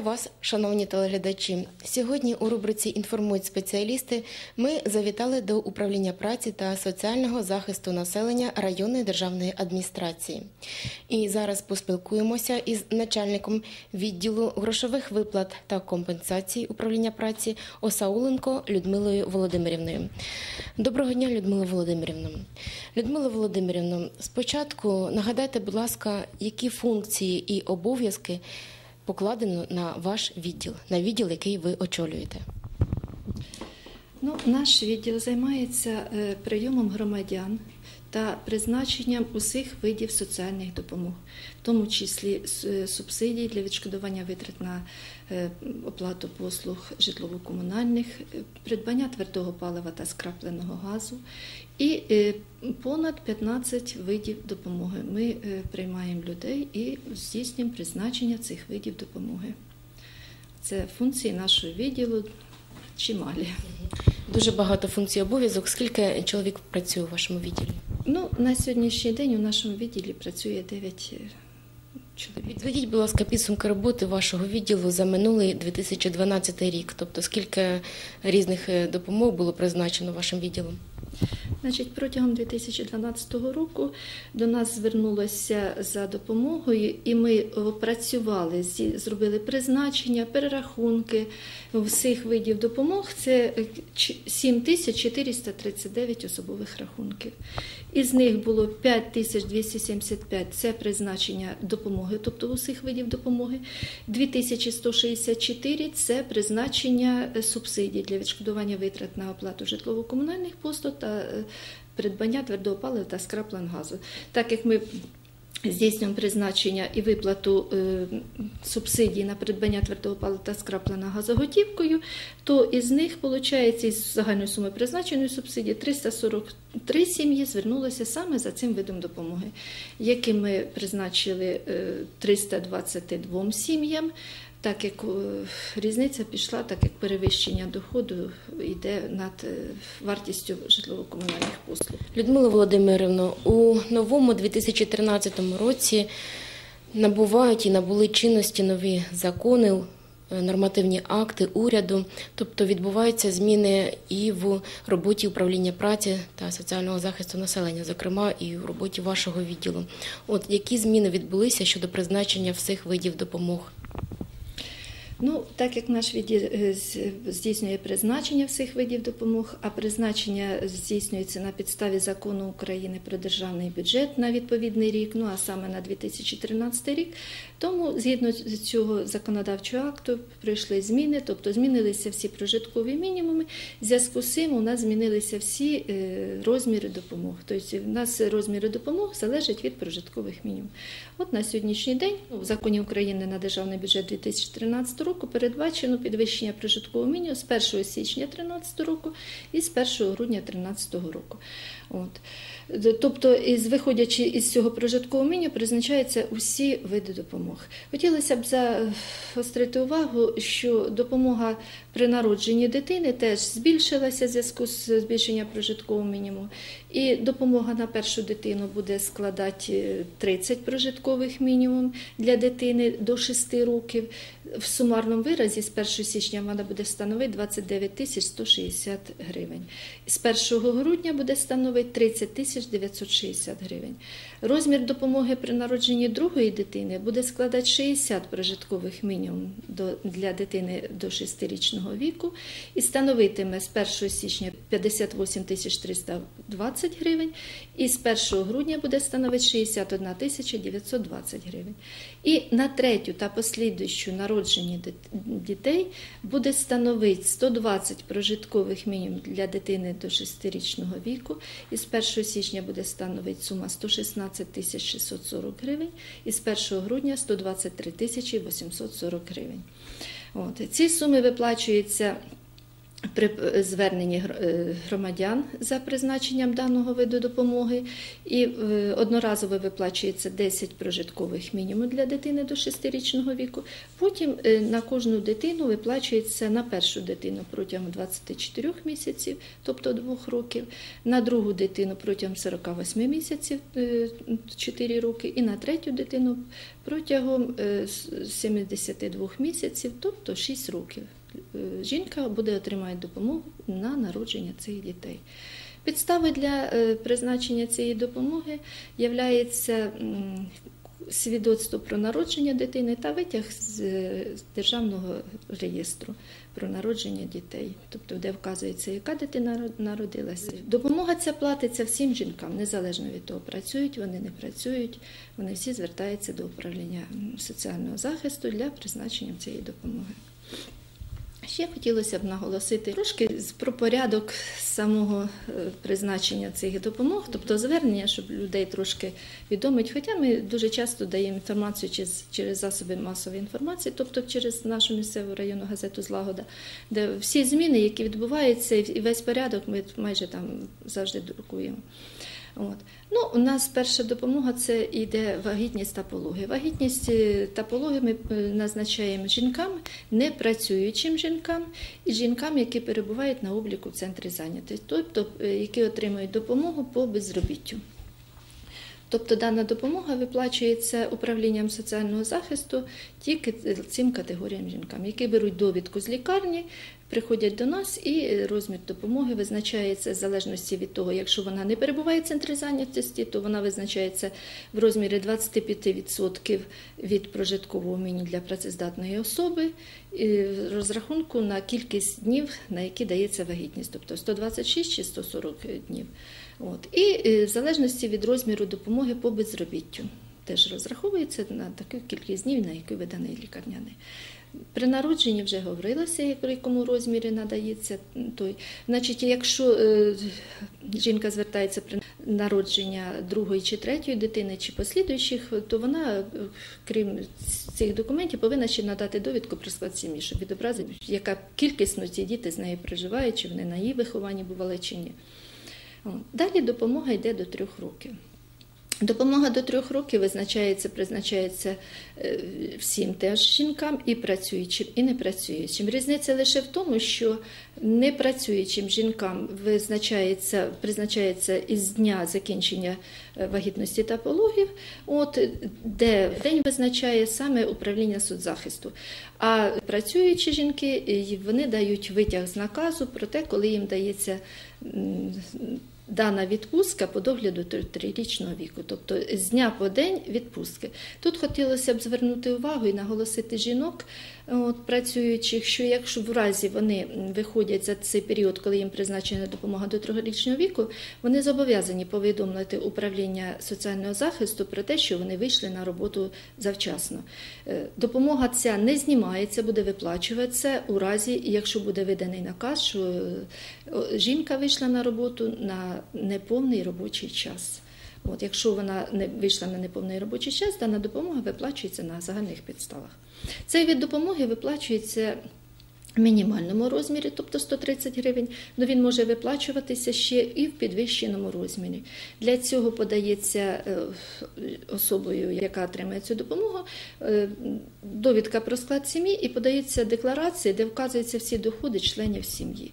Вітаю вас, шановні телеглядачі. Сьогодні у рубриці Інформують спеціалісти. Ми завітали до управління праці та соціального захисту населення районної державної адміністрації. І зараз поспілкуємося із начальником відділу грошових виплат та компенсацій управління праці Осауленко Людмилою Володимирівною. Доброго дня, Людмила Володимирівна. Людмила Володимирівна, спочатку нагадайте, будь ласка, які функції і обов'язки покладено на ваш відділ, на відділ, який ви очолюєте. Ну, наш відділ займається е, прийомом громадян та призначенням усіх видів соціальних допомог, в тому числі е, субсидій для відшкодування витрат на е, оплату послуг житлово-комунальних, е, придбання твердого палива та скрапленого газу і понад 15 видів допомоги. Ми приймаємо людей і здійснюємо призначення цих видів допомоги. Це функції нашого відділу чималі. Дуже багато функцій обов'язок. Скільки чоловік працює у вашому відділі? Ну, на сьогоднішній день у нашому відділі працює 9 чоловік. Підведіть, будь ласка, підсумки роботи вашого відділу за минулий 2012 рік. Тобто, скільки різних е, допомог було призначено вашим відділом? Значить, протягом 2012 року до нас звернулося за допомогою, і ми опрацювали, зробили призначення, перерахунки всіх видів допомог. Це е, ч- 7439 особових рахунків. Із них було 5275 – це призначення допомоги, тобто усіх видів допомоги. 2164 – це призначення е, субсидій для відшкодування витрат на оплату житлово-комунальних послуг та е, придбання твердого палива та скраплен газу. Так як ми здійснюємо призначення і виплату е, субсидій на придбання твердого палива та скраплена газоготівкою, то із них, виходить, із загальної суми призначеної субсидії 343 сім'ї звернулися саме за цим видом допомоги, яким ми призначили е, 322 сім'ям. Так як е, різниця пішла, так як перевищення доходу йде над е, вартістю житлово-комунальних послуг. Людмила Володимирівна, у новому 2013 році набувають і набули чинності нові закони, е, нормативні акти уряду, тобто відбуваються зміни і в роботі управління праці та соціального захисту населення, зокрема і в роботі вашого відділу. От які зміни відбулися щодо призначення всіх видів допомог? Ну, так як наш відділ е, здійснює призначення всіх видів допомог, а призначення здійснюється на підставі закону України про державний бюджет на відповідний рік, ну а саме на 2013 рік, тому згідно з цього законодавчого акту пройшли зміни, тобто змінилися всі прожиткові мінімуми. В зв'язку з цим у нас змінилися всі е, розміри допомог. Тобто у нас розміри допомог залежать від прожиткових мінімумів. От на сьогоднішній день ну, в законі України на державний бюджет 2013 року передбачено підвищення прожиткового мінімуму з 1 січня 2013 року і з 1 грудня 2013 року. От. Тобто, із, виходячи із цього прожиткового мінімуму, призначаються усі види допомог. Хотілося б заострити увагу, що допомога при народженні дитини теж збільшилася в зв'язку з збільшенням прожиткового мінімуму. І допомога на першу дитину буде складати е, 30 прожиткових мінімум для дитини до 6 років. В сумарному виразі з 1 січня вона буде становити 29 тисяч 160 гривень. З 1 грудня буде становити 30 тисяч 960 гривень. Розмір допомоги при народженні другої дитини буде складати 60 прожиткових мінімум для дитини до 6-річного віку і становитиме з 1 січня 58 тисяч 320 гривень і з 1 грудня буде становити 61 тисяча 920 гривень. І на третю та послідуючу народжені дітей буде становити 120 прожиткових мінімум для дитини до 6-річного віку і з 1 січня буде становити сума 116 тисяч 640 гривень і з 1 грудня 123 тисячі 840 гривень. От. Ці суми виплачуються при зверненні е, громадян за призначенням даного виду допомоги, і е, одноразово виплачується 10 прожиткових мінімум для дитини до 6-річного віку. Потім е, на кожну дитину виплачується на першу дитину протягом 24 місяців, тобто 2 років, на другу дитину протягом 48 місяців 4 роки, і на третю дитину протягом 72 місяців, тобто 6 років. Е, жінка буде отримати допомогу на народження цих дітей. Підстави для е, призначення цієї допомоги являється свідоцтво про народження дитини та витяг з державного реєстру про народження дітей, тобто де вказується, яка дитина народилася. Допомога ця платиться всім жінкам, незалежно від того, працюють вони, не працюють. Вони всі звертаються до управління соціального захисту для призначення цієї допомоги. Ще хотілося б наголосити трошки про порядок самого е, призначення цих допомог, тобто звернення, щоб людей трошки відомить. Хоча ми дуже часто даємо інформацію через, через засоби масової інформації, тобто через нашу місцеву районну газету Злагода, де всі зміни, які відбуваються, і весь порядок ми майже там завжди друкуємо. От. Ну, У нас перша допомога це йде вагітність та пологи. Вагітність е, та пологи ми е, назначаємо жінкам, не працюючим жінкам і жінкам, які перебувають на обліку в центрі зайнятості, тобто е, які отримують допомогу по безробіттю. Тобто дана допомога виплачується управлінням соціального захисту тільки цим категоріям жінкам, які беруть довідку з лікарні, приходять до нас, і розмір допомоги визначається в залежності від того, якщо вона не перебуває в центрі зайнятості, то вона визначається в розмірі 25% від прожиткового міні для працездатної особи, і розрахунку на кількість днів, на які дається вагітність, тобто 126 чи 140 днів. От. І в залежності від розміру допомоги по безробіттю. Теж розраховується на таку кількість днів, на яку виданий лікарняний. При народженні вже говорилося, в якому розмірі надається той. Значить, якщо е, жінка звертається при народження другої чи третьої дитини чи послідуючих, то вона, е, крім цих документів, повинна ще надати довідку про склад сім'ї, щоб відобразити, яка кількісно ці діти з нею проживають, чи вони на її вихованні бували чи ні. Далі допомога йде до трьох років. Допомога до трьох років визначається, призначається е, всім теж жінкам і працюючим, і не працюючим. Різниця лише в тому, що не працюючим жінкам визначається, призначається із дня закінчення е, вагітності та пологів, от де день визначає саме управління соцзахисту. А працюючі жінки вони дають витяг з наказу про те, коли їм дається дана відпустка по догляду трирічного віку, тобто з дня по день відпустки. Тут хотілося б звернути увагу і наголосити жінок, от, працюючих, що якщо в разі вони виходять за цей період, коли їм призначена допомога до трьохрічного віку, вони зобов'язані повідомити управління соціального захисту про те, що вони вийшли на роботу завчасно. Е, допомога ця не знімається, буде виплачуватися у разі, якщо буде виданий наказ, що жінка вийшла на роботу на неповний робочий час. От, Якщо вона не вийшла на неповний робочий час, дана допомога виплачується на загальних підставах. Цей від допомоги виплачується в мінімальному розмірі, тобто 130 гривень, але він може виплачуватися ще і в підвищеному розмірі. Для цього подається е, особою, яка отримає цю допомогу, е, довідка про склад сім'ї і подається декларація, де вказуються всі доходи членів сім'ї.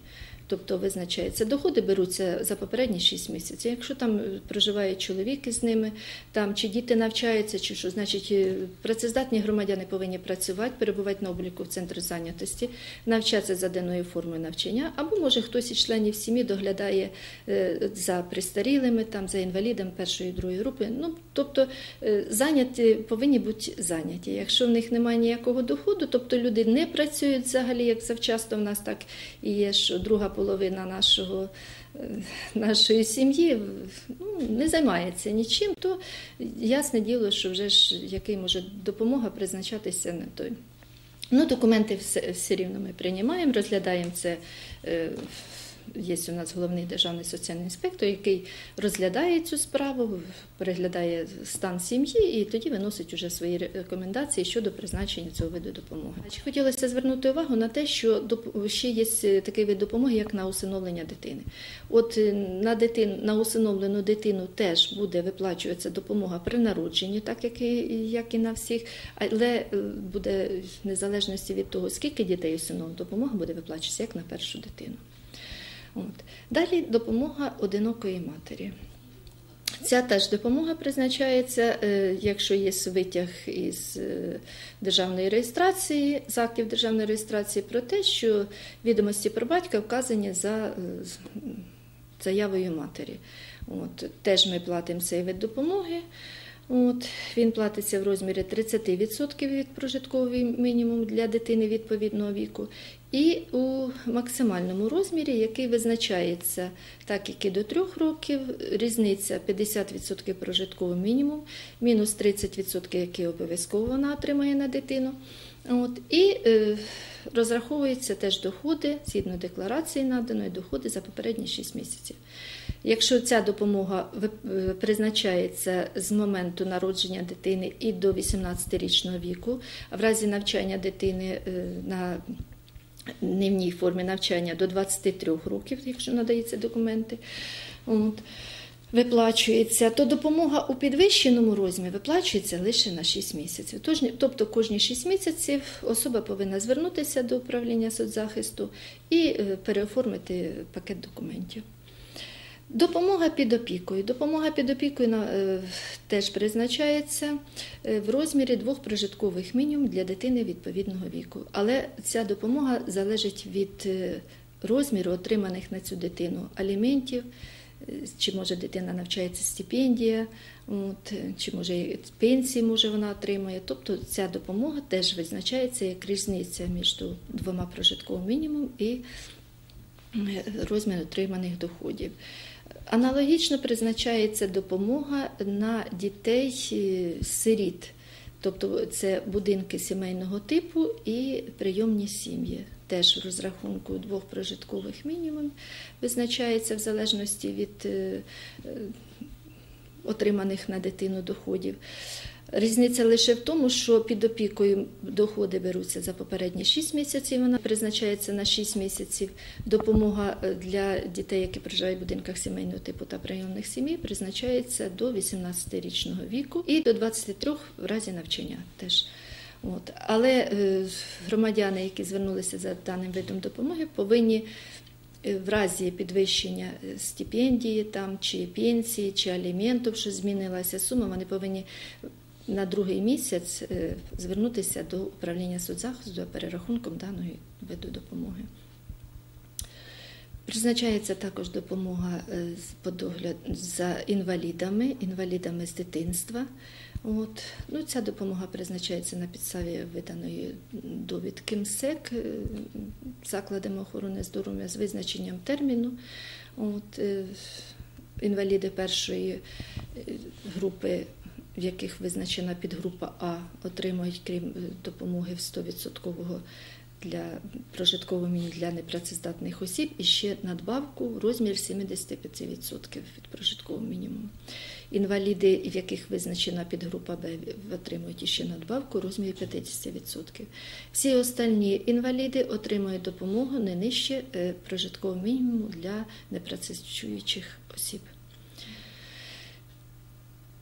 Тобто визначається, доходи беруться за попередні 6 місяців. Якщо там проживає чоловік із ними, там чи діти навчаються, чи що, значить е, працездатні громадяни повинні працювати, перебувати на обліку в центрі зайнятості, навчатися за денною формою навчання, або може хтось із членів сім'ї доглядає е, за пристарілими, там за інвалідом першої і другої групи. Ну тобто е, зайняті повинні бути зайняті. Якщо в них немає ніякого доходу, тобто люди не працюють взагалі, як завчасто в нас так і є, що друга половина нашого, е, нашої сім'ї ну, не займається нічим, то ясне діло, що вже ж який може допомога призначатися на той. Ну, Документи все, все рівно ми приймаємо, розглядаємо це. Є у нас головний державний соціальний інспектор, який розглядає цю справу, переглядає стан сім'ї і тоді виносить уже свої рекомендації щодо призначення цього виду допомоги. Хотілося звернути увагу на те, що ще є такий вид допомоги, як на усиновлення дитини. От е, на дитин, на усиновлену дитину теж буде виплачуватися допомога при народженні, так як і як і на всіх, але е, буде в незалежності від того, скільки дітей усиновлено, допомога буде виплачуватися як на першу дитину. От. Далі допомога одинокої матері. Ця теж допомога призначається, е, якщо є витяг із е, державної реєстрації, з актів державної реєстрації про те, що відомості про батька вказані за е, заявою матері. От, Теж ми платимо цей вид допомоги. От, Він платиться в розмірі 30% від прожиткового мінімуму для дитини відповідного віку, і у максимальному розмірі, який визначається так, як і до 3 років, різниця 50% прожиткового мінімум, мінус 30%, які обов'язково вона отримає на дитину. От, І е, розраховуються теж доходи згідно декларації наданої доходи за попередні 6 місяців. Якщо ця допомога е, призначається з моменту народження дитини і до 18-річного віку, в разі навчання дитини е, на дневній формі навчання до 23 років, якщо надається документи, от, виплачується, то допомога у підвищеному розмірі виплачується лише на 6 місяців. Тож, тобто кожні 6 місяців особа повинна звернутися до управління соцзахисту і е, переоформити пакет документів. Допомога під опікою. Допомога під опікою е, теж призначається е, в розмірі двох прожиткових мінімум для дитини відповідного віку. Але ця допомога залежить від е, розміру отриманих на цю дитину аліментів, чи може дитина навчається стипендія, от, чи може пенсії може вона отримує. Тобто ця допомога теж визначається як різниця між двома прожитковими мінімум і розмір отриманих доходів. Аналогічно призначається допомога на дітей-сиріт, е, тобто це будинки сімейного типу і прийомні сім'ї. Теж в розрахунку двох прожиткових мінімумів визначається в залежності від е, е, отриманих на дитину доходів. Різниця лише в тому, що під опікою доходи беруться за попередні 6 місяців. Вона призначається на 6 місяців. Допомога е, для дітей, які проживають в будинках сімейного типу та прийомних сімей, призначається до 18-річного віку і до 23 в разі навчання теж. От. Але е, громадяни, які звернулися за даним видом допомоги, повинні е, в разі підвищення стипендії там, чи пенсії, чи аліментів, що змінилася сума, вони повинні на другий місяць е, звернутися до управління соцзахисту перерахунком даної виду допомоги. Призначається також допомога е, по догляд за інвалідами, інвалідами з дитинства. От. Ну, Ця допомога призначається на підставі виданої довідки МСЕК е, закладами охорони здоров'я з визначенням терміну. От. Інваліди першої групи в яких визначена підгрупа А, отримують крім е, допомоги в 100% для прожиткового мінімуму для непрацездатних осіб і ще надбавку розмір 75% від прожиткового мінімуму. Інваліди, в яких визначена підгрупа Б, отримують іще надбавку в розмірі 50%. Всі остальні інваліди отримують допомогу не нижче е, прожиткового мінімуму для непрацюючих осіб.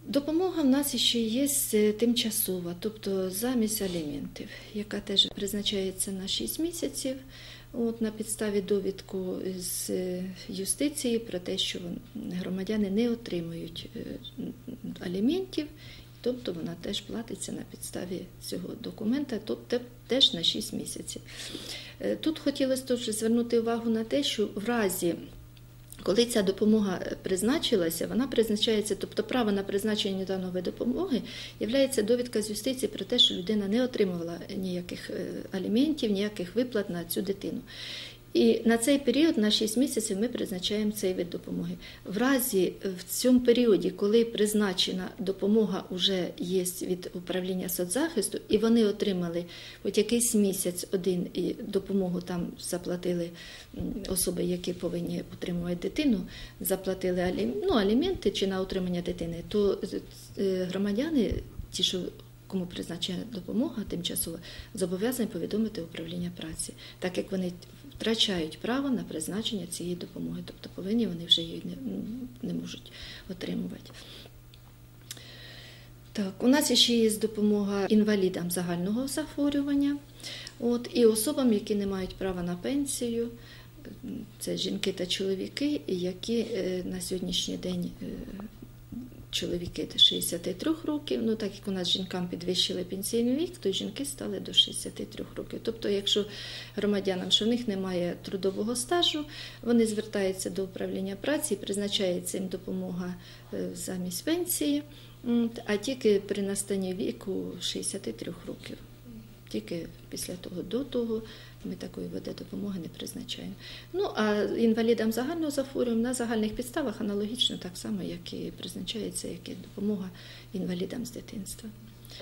Допомога в нас ще є е, тимчасова, тобто замість аліментів, яка теж призначається на 6 місяців. От На підставі довідку з е, юстиції про те, що громадяни не отримують е, аліментів, тобто вона теж платиться на підставі цього документа, тобто теж на 6 місяців. Тут хотілося звернути увагу на те, що в разі коли ця допомога е, призначилася, вона призначається, тобто право на призначення даної допомоги є довідка з юстиції про те, що людина не отримувала ніяких е, аліментів, ніяких виплат на цю дитину. І на цей період, на 6 місяців, ми призначаємо цей вид допомоги. В разі в цьому періоді, коли призначена допомога вже є від управління соцзахисту, і вони отримали хоч якийсь місяць один і допомогу там заплатили особи, які повинні утримувати дитину, заплатили ну, аліменти чи на утримання дитини, то е, громадяни, ті, що кому призначена допомога тимчасово, зобов'язані повідомити управління праці, так як вони втрачають право на призначення цієї допомоги, тобто повинні вони вже її не, не можуть отримувати. Так, у нас ще є допомога інвалідам загального захворювання, от, і особам, які не мають права на пенсію. Це жінки та чоловіки, які е, на сьогоднішній день е, чоловіки до 63 років. Ну так як у нас жінкам підвищили пенсійний вік, то жінки стали до 63 років. Тобто, якщо громадянам, що в них немає трудового стажу, вони звертаються до управління праці, і призначається їм допомога е, замість пенсії, а тільки при настанні віку 63 років. Тільки після того до того ми такої види допомоги не призначаємо. Ну а інвалідам загального захворювання на загальних підставах аналогічно так само, як і призначається як і допомога інвалідам з дитинства.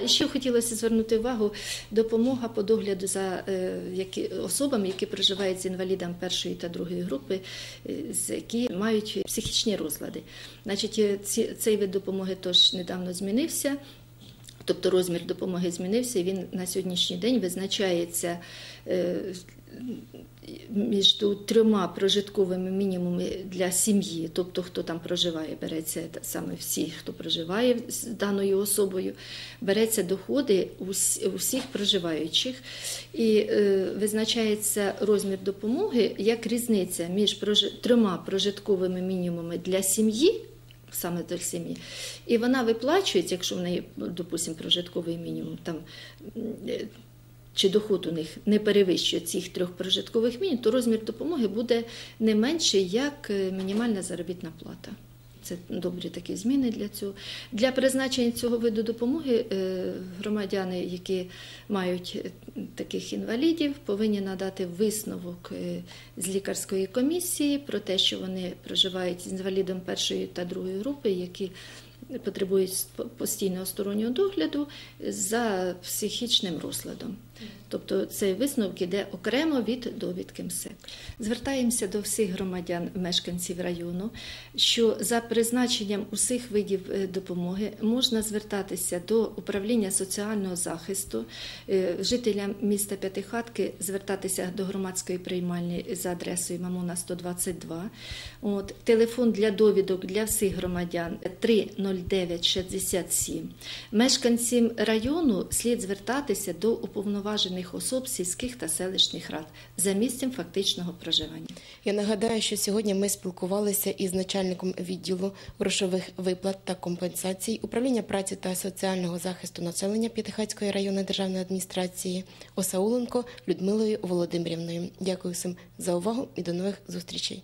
Ще хотілося звернути увагу допомога по догляду за е, які, особами, які проживають з інвалідом першої та другої групи, е, які мають психічні розлади. Значить, цей вид допомоги теж недавно змінився. Тобто розмір допомоги змінився, він на сьогоднішній день визначається е, між трьома прожитковими мінімумами для сім'ї, тобто хто там проживає, береться саме всі, хто проживає з даною особою, береться доходи усіх проживаючих, і е, визначається розмір допомоги як різниця між трьома прожитковими мінімумами для сім'ї саме до сім'ї. І вона виплачується, якщо в неї, допустимо, прожитковий мінімум, там, чи доход у них не перевищує цих трьох прожиткових мінімум, то розмір допомоги буде не менший, як е, мінімальна заробітна плата. Це добрі такі зміни для цього. Для призначення цього виду допомоги е, громадяни, які мають е, таких інвалідів, повинні надати висновок е, з лікарської комісії про те, що вони проживають з інвалідом першої та другої групи, які потребують постійного стороннього догляду за психічним розладом. Тобто цей висновок іде окремо від довідки МСЕК. Звертаємося до всіх громадян, мешканців району, що за призначенням усіх видів е, допомоги можна звертатися до управління соціального захисту, е, жителям міста П'ятихатки звертатися до громадської приймальні за адресою Мамона 122. От, Телефон для довідок для всіх громадян 30967. Мешканцям району слід звертатися до уповноважених особ сільських та селищних рад за місцем фактичного проживання. Я нагадаю, що сьогодні ми спілкувалися із начальником відділу грошових виплат та компенсацій управління праці та соціального захисту населення П'ятихатської районної державної адміністрації Осауленко Людмилою Володимирівною. Дякую всім за увагу і до нових зустрічей.